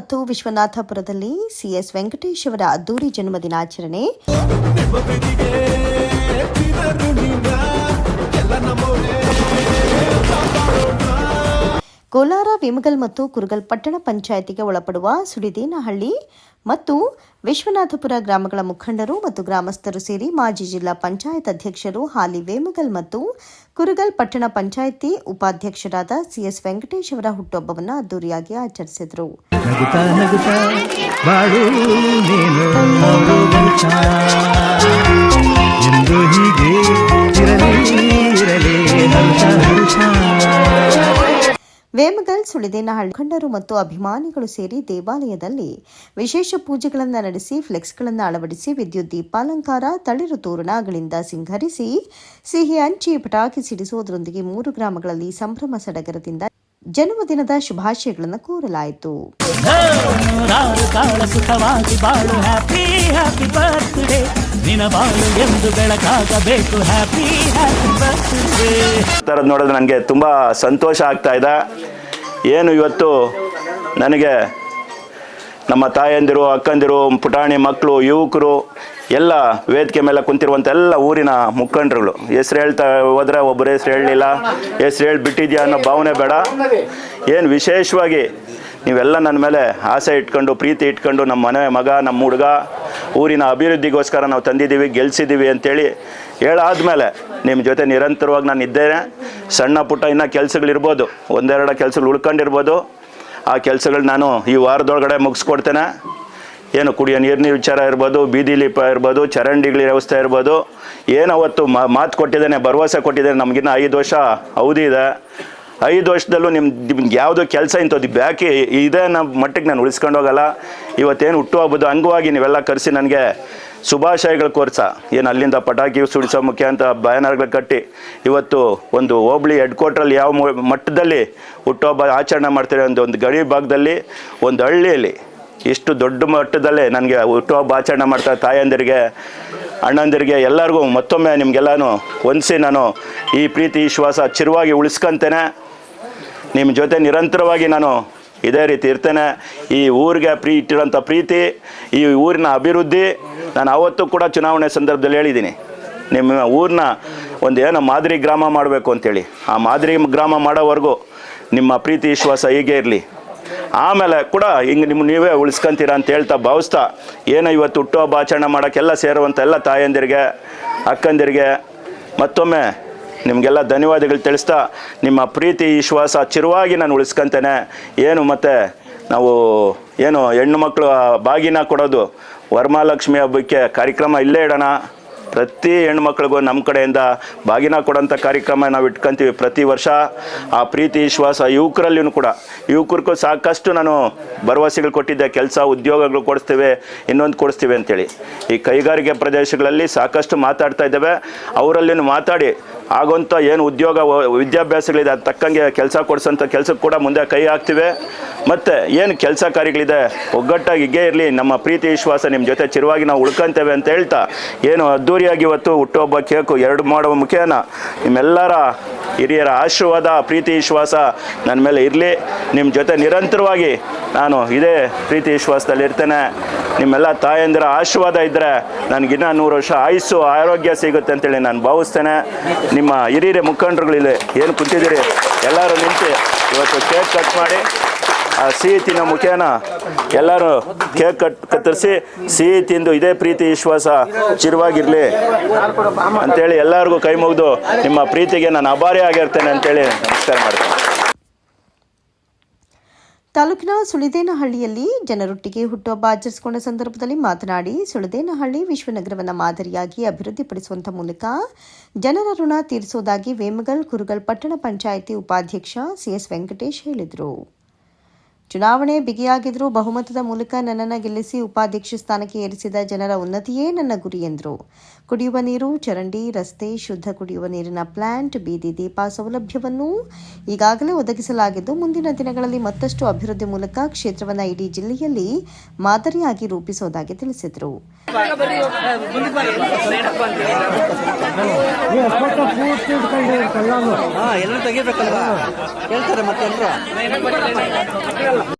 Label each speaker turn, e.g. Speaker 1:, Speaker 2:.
Speaker 1: ಮತ್ತು ವಿಶ್ವನಾಥಪುರದಲ್ಲಿ ಸಿಎಸ್ ವೆಂಕಟೇಶ್ ಅವರ ಅದ್ದೂರಿ ಜನ್ಮದಿನಾಚರಣೆ ಕೋಲಾರ, ವಿಮಗಲ್ ಮತ್ತು ಕುರುಗಲ್ ಪಟ್ಟಣ ಪಂಚಾಯಿತಿಗೆ ಒಳಪಡುವ ಸುಡಿದೇನಹಳ್ಳಿ ಮತ್ತು ವಿಶ್ವನಾಥಪುರ ಗ್ರಾಮಗಳ ಮುಖಂಡರು ಮತ್ತು ಗ್ರಾಮಸ್ಥರು ಸೇರಿ ಮಾಜಿ ಜಿಲ್ಲಾ ಪಂಚಾಯತ್ ಅಧ್ಯಕ್ಷರು ಹಾಲಿ ವೇಮಗಲ್ ಮತ್ತು ಕುರುಗಲ್ ಪಟ್ಟಣ ಪಂಚಾಯಿತಿ ಉಪಾಧ್ಯಕ್ಷರಾದ ಸಿಎಸ್ ವೆಂಕಟೇಶ್ ಅವರ ಹುಟ್ಟುಹಬ್ಬವನ್ನು ಅದ್ದೂರಿಯಾಗಿ ಆಚರಿಸಿದರು. ವೇಮಗಲ್ ಸುಳಿದೇನಹಳ್ಳಿ ಮುಖಂಡರು ಮತ್ತು ಅಭಿಮಾನಿಗಳು ಸೇರಿ ದೇವಾಲಯದಲ್ಲಿ ವಿಶೇಷ ಪೂಜೆಗಳನ್ನು ನಡೆಸಿ, ಫ್ಲೆಕ್ಸ್ಗಳನ್ನು ಅಳವಡಿಸಿ, ವಿದ್ಯುತ್ ದೀಪಾಲಂಕಾರ, ತಳಿರು ತೋರಣಗಳಿಂದ ಸಿಂಗರಿಸಿ ಸಿಹಿ ಹಂಚಿ ಪಟಾಕಿ ಸಿಡಿಸುವುದರೊಂದಿಗೆ ಮೂರು ಗ್ರಾಮಗಳಲ್ಲಿ ಸಂಭ್ರಮ ಸಡಗರದಿಂದ ಜನ್ಮದಿನದ ಶುಭಾಶಯಗಳನ್ನು ಕೋರಲಾಯಿತು.
Speaker 2: ನೋಡಿದ್ರೆ ನನಗೆ ತುಂಬ ಸಂತೋಷ ಆಗ್ತಾ ಇದೆ. ಏನು ಇವತ್ತು ನನಗೆ ನಮ್ಮ ತಾಯಂದಿರು, ಅಕ್ಕಂದಿರು, ಪುಟಾಣಿ ಮಕ್ಕಳು ಯುವಕರು, ಎಲ್ಲ ವೇದಿಕೆ ಮೇಲೆ ಕುಂತಿರುವಂಥ ಎಲ್ಲ ಊರಿನ ಮುಖಂಡರುಗಳು. ಹೆಸ್ರು ಹೇಳ್ತಾ ಹೋದ್ರೆ ಒಬ್ಬರು ಹೆಸ್ರು ಹೇಳಲಿಲ್ಲ. ಹೆಸ್ರು ಹೇಳಿ ಬಿಟ್ಟಿದ್ಯಾ ಅನ್ನೋ ಭಾವನೆ ಬೇಡ. ಏನು ವಿಶೇಷವಾಗಿ ನೀವೆಲ್ಲ ನನ್ನ ಮೇಲೆ ಆಸೆ ಇಟ್ಕೊಂಡು, ಪ್ರೀತಿ ಇಟ್ಕೊಂಡು ನಮ್ಮ ಮನೆ ಮಗ, ನಮ್ಮ ಹುಡುಗ, ಊರಿನ ಅಭಿವೃದ್ಧಿಗೋಸ್ಕರ ನಾವು ತಂದಿದ್ದೀವಿ, ಗೆಲ್ಸಿದ್ದೀವಿ ಅಂತೇಳಿ ಹೇಳಾದ್ಮೇಲೆ ನಿಮ್ಮ ಜೊತೆ ನಿರಂತರವಾಗಿ ನಾನು ಇದ್ದೇನೆ ಸಣ್ಣ ಪುಟ್ಟ ಇನ್ನೂ ಕೆಲಸಗಳಿರ್ಬೋದು. ಒಂದೆರಡು ಕೆಲಸಗಳು ಉಳ್ಕೊಂಡಿರ್ಬೋದು. ಆ ಕೆಲಸಗಳು ನಾನು ಈ ವಾರದೊಳಗಡೆ ಮುಗಿಸ್ಕೊಡ್ತೇನೆ. ಏನು ಕುಡಿಯೋ ನೀರಿನ ವಿಚಾರ ಇರ್ಬೋದು, ಬೀದಿ ಲೀಪ ಇರ್ಬೋದು, ಚರಂಡಿಗಳ ವ್ಯವಸ್ಥೆ ಇರ್ಬೋದು. ಏನು ಅವತ್ತು ಮಾತು ಕೊಟ್ಟಿದ್ದೇನೆ, ಭರವಸೆ ಕೊಟ್ಟಿದ್ದೇನೆ, ನಮಗಿನ್ನ ಐದು ವರ್ಷ ಅವಧಿ ಇದೆ. ಐದು ವರ್ಷದಲ್ಲೂ ನಿಮ್ಮ ನಿಮ್ಗೆ ಯಾವುದೋ ಕೆಲಸ ಇಂಥದ್ದು ಬ್ಯಾಕಿ ಇದೇ ನಮ್ಮ ಮಟ್ಟಿಗೆ ನಾನು ಉಳಿಸ್ಕೊಂಡು ಹೋಗಲ್ಲ. ಇವತ್ತೇನು ಹುಟ್ಟುಹಬ್ಬದ ಅಂಗವಾಗಿ ನೀವೆಲ್ಲ ಕರೆಸಿ ನನಗೆ ಶುಭಾಶಯಗಳು ಕೋರ್ಸ. ಏನು ಅಲ್ಲಿಂದ ಪಟಾಕಿ ಸುಡಿಸೋ ಮುಖ್ಯ ಅಂತ ಬ್ಯಾನರ್ಗಳು ಕಟ್ಟಿ ಇವತ್ತು ಒಂದು ಹೋಬಳಿ ಹೆಡ್ ಕ್ವಾರ್ಟ್ರಲ್ಲಿ ಯಾವ ಮಟ್ಟದಲ್ಲಿ ಹುಟ್ಟುಹಬ್ಬ ಆಚರಣೆ ಮಾಡ್ತಾರೆ ಒಂದು ಒಂದು ಗಡಿ ಭಾಗದಲ್ಲಿ, ಒಂದು ಹಳ್ಳಿಯಲ್ಲಿ ಇಷ್ಟು ದೊಡ್ಡ ಮಟ್ಟದಲ್ಲೇ ನನಗೆ ಹುಟ್ಟುಹಬ್ಬ ಆಚರಣೆ ಮಾಡ್ತಾ ತಾಯಂದಿರಿಗೆ, ಅಣ್ಣಂದಿರಿಗೆ ಎಲ್ಲರಿಗೂ ಮತ್ತೊಮ್ಮೆ ನಿಮಗೆಲ್ಲನೂ ಹೊಂದಿಸಿ ನಾನು ಈ ಪ್ರೀತಿ, ವಿಶ್ವಾಸ ಚಿರವಾಗಿ ಉಳಿಸ್ಕೊಂತೇನೆ. ನಿಮ್ಮ ಜೊತೆ ನಿರಂತರವಾಗಿ ನಾನು ಇದೇ ರೀತಿ ಇರ್ತೇನೆ. ಈ ಊರಿಗೆ ಪ್ರೀ ಇಟ್ಟಿರೋಂಥ ಪ್ರೀತಿ, ಈ ಊರಿನ ಅಭಿವೃದ್ಧಿ ನಾನು ಅವತ್ತು ಕೂಡ ಚುನಾವಣೆ ಸಂದರ್ಭದಲ್ಲಿ ಹೇಳಿದ್ದೀನಿ. ನಿಮ್ಮ ಊರನ್ನ ಒಂದು ಏನೋ ಮಾದರಿ ಗ್ರಾಮ ಮಾಡಬೇಕು ಅಂತೇಳಿ. ಆ ಮಾದರಿ ಗ್ರಾಮ ಮಾಡೋವರೆಗೂ ನಿಮ್ಮ ಪ್ರೀತಿ, ವಿಶ್ವಾಸ ಹೀಗೆ ಇರಲಿ. ಆಮೇಲೆ ಕೂಡ ಹಿಂಗೆ ನಿಮ್ಮ ನೀವೇ ಉಳಿಸ್ಕೊಂತೀರ ಅಂತ ಹೇಳ್ತಾ ಭಾವಿಸ್ತಾ, ಏನೋ ಇವತ್ತು ಹುಟ್ಟುಹಬ್ಬ ಆಚರಣೆ ಮಾಡೋಕ್ಕೆಲ್ಲ ಸೇರುವಂಥ ಎಲ್ಲ ತಾಯಂದಿರಿಗೆ, ಅಕ್ಕಂದಿರಿಗೆ, ಮತ್ತೊಮ್ಮೆ ನಿಮಗೆಲ್ಲ ಧನ್ಯವಾದಗಳು ತಿಳಿಸ್ತಾ ನಿಮ್ಮ ಪ್ರೀತಿ, ವಿಶ್ವಾಸ ಚಿರವಾಗಿ ನಾನು ಉಳಿಸ್ಕೊಂತೇನೆ. ಏನು ಮತ್ತು ನಾವು ಏನು ಹೆಣ್ಣು ಮಕ್ಕಳು ಬಾಗಿನ ಕೊಡೋದು, ವರಮಹಾಲಕ್ಷ್ಮಿ ಹಬ್ಬಕ್ಕೆ ಕಾರ್ಯಕ್ರಮ ಇಲ್ಲೇ ಇಡೋಣ. ಪ್ರತಿ ಹೆಣ್ಮಕ್ಳಿಗೂ ನಮ್ಮ ಕಡೆಯಿಂದ ಬಾಗಿನ ಕೊಡೋಂಥ ಕಾರ್ಯಕ್ರಮ ನಾವು ಇಟ್ಕೊಂತೀವಿ ಪ್ರತಿ ವರ್ಷ. ಆ ಪ್ರೀತಿ, ವಿಶ್ವಾಸ ಯುವಕರಲ್ಲಿಯೂ ಕೂಡ. ಯುವಕರಿಗೂ ಸಾಕಷ್ಟು ನಾನು ಭರವಸೆಗಳು ಕೊಟ್ಟಿದ್ದೆ, ಕೆಲಸ, ಉದ್ಯೋಗಗಳು ಕೊಡಿಸ್ತೇವೆ, ಇನ್ನೊಂದು ಕೊಡಿಸ್ತೀವಿ ಅಂತೇಳಿ. ಈ ಕೈಗಾರಿಕೆ ಪ್ರದೇಶಗಳಲ್ಲಿ ಸಾಕಷ್ಟು ಮಾತಾಡ್ತಾ ಇದ್ದೇವೆ. ಅವರಲ್ಲಿನೂ ಮಾತಾಡಿ ಆಗೋಂಥ ಏನು ಉದ್ಯೋಗ, ವಿದ್ಯಾಭ್ಯಾಸಗಳಿದೆ, ಅದು ತಕ್ಕಂಗೆ ಕೆಲಸ ಕೊಡಿಸೋಂಥ ಕೆಲಸಕ್ಕೆ ಕೂಡ ಮುಂದೆ ಕೈ ಹಾಕ್ತಿವೆ. ಮತ್ತು ಏನು ಕೆಲಸ ಕಾರ್ಯಗಳಿದೆ? ಒಗ್ಗಟ್ಟಾಗಿ ಹೀಗೆ ಇರಲಿ, ನಮ್ಮ ಪ್ರೀತಿ, ವಿಶ್ವಾಸ ನಿಮ್ಮ ಜೊತೆ ಚಿರವಾಗಿ ನಾವು ಉಳ್ಕೊಂತೇವೆ ಅಂತ ಹೇಳ್ತಾ, ಏನು ಅದ್ದೂರಿಯಾಗಿ ಇವತ್ತು ಹುಟ್ಟುಹಬ್ಬ ಕೇಕು ಎರಡು ಮಾಡುವ ಮುಖೇನ, ನಿಮ್ಮೆಲ್ಲರ ಹಿರಿಯರ ಆಶೀರ್ವಾದ, ಪ್ರೀತಿ, ವಿಶ್ವಾಸ ನನ್ನ ಮೇಲೆ ಇರಲಿ. ನಿಮ್ಮ ಜೊತೆ ನಿರಂತರವಾಗಿ ನಾನು ಇದೇ ಪ್ರೀತಿ ವಿಶ್ವಾಸದಲ್ಲಿ ಇರ್ತೇನೆ ನಿಮ್ಮೆಲ್ಲ ತಾಯಂದಿರ ಆಶೀರ್ವಾದ ಇದ್ದರೆ ನನಗಿನ್ನ ನೂರು ವರ್ಷ ಆಯುಸ್ಸು, ಆರೋಗ್ಯ ಸಿಗುತ್ತೆ ಅಂತೇಳಿ ನಾನು ಭಾವಿಸ್ತೇನೆ. ನಿಮ್ಮ ಹಿರಿಯ ಮುಖಂಡರುಗಳಿಲ್ಲಿ ಏನು ಕುಂತಿದ್ದೀರಿ? ಎಲ್ಲರೂ ನಿಂತು ಇವತ್ತು ಕೇಕ್ ಕಟ್ ಮಾಡಿ, ಆ ಸಿಹಿ ತಿನ್ನೋ ಮುಖೇನ ಎಲ್ಲರೂ ಕೇಕ್ ಕಟ್ ಕತ್ತರಿಸಿ, ಸಿಹಿ ತಿಂದು ಇದೇ ಪ್ರೀತಿ, ವಿಶ್ವಾಸ, ಚಿರವಾಗಿರಲಿ ಅಂತೇಳಿ ಎಲ್ಲರಿಗೂ ಕೈ ಮುಗಿದು ನಿಮ್ಮ ಪ್ರೀತಿಗೆ ನಾನು ಅಭಾರಿ ಆಗಿರ್ತೇನೆ ಅಂತೇಳಿ ನಮಸ್ಕಾರ ಮಾಡ್ತೇನೆ.
Speaker 1: ತಾಲೂಕಿನ ಸುಳಿದೇನಹಳ್ಳಿಯಲ್ಲಿ ಜನರೊಟ್ಟಿಗೆ ಹುಟ್ಟುಹಬ್ಬ ಆಚರಿಸಿಕೊಂಡ ಸಂದರ್ಭದಲ್ಲಿ ಮಾತನಾಡಿ, ಸುಳಿದೇನಹಳ್ಳಿ ವಿಶ್ವನಗರವನ್ನು ಮಾದರಿಯಾಗಿ ಅಭಿವೃದ್ಧಿಪಡಿಸುವಂತ ಮೂಲಕ ಜನರ ಋಣ ತೀರಿಸುವುದಾಗಿ ವೇಮಗಲ್ ಕುರುಗಲ್ ಪಟ್ಟಣ ಪಂಚಾಯಿತಿ ಉಪಾಧ್ಯಕ್ಷ ಸಿಎಸ್ ವೆಂಕಟೇಶ್ ಹೇಳಿದರು. ಚುನಾವಣೆ ಬಿಗಿಯಾಗಿದ್ರೂ ಬಹುಮತದ ಮೂಲಕ ನನ್ನನ್ನು ಗೆಲ್ಲಿಸಿ ಉಪಾಧ್ಯಕ್ಷ ಸ್ಥಾನಕ್ಕೆ ಏರಿಸಿದ ಜನರ ಉನ್ನತಿಯೇ ನನ್ನ ಗುರಿ ಎಂದರು. ಕುಡಿಯುವ ನೀರು, ಚರಂಡಿ, ರಸ್ತೆ, ಶುದ್ಧ ಕುಡಿಯುವ ನೀರಿನ ಪ್ಲಾಂಟ್, ಬೀದಿ ದೀಪ ಸೌಲಭ್ಯವನ್ನು ಈಗಾಗಲೇ ಒದಗಿಸಲಾಗಿದ್ದು, ಮುಂದಿನ ದಿನಗಳಲ್ಲಿ ಮತ್ತಷ್ಟು ಅಭಿವೃದ್ಧಿ ಮೂಲಕ ಕ್ಷೇತ್ರವನ್ನು ಇಡೀ ಜಿಲ್ಲೆಯಲ್ಲಿ ಮಾದರಿಯಾಗಿ ರೂಪಿಸುವುದಾಗಿ ತಿಳಿಸಿದರು.
Speaker 3: ಹಾ ಎಲ್ಲರೂ ತೆಗಿಬೇಕಲ್ವಾ? ಹೇಳ್ತಾರೆ ಮತ್ತೆ ಎಲ್ಲರೂ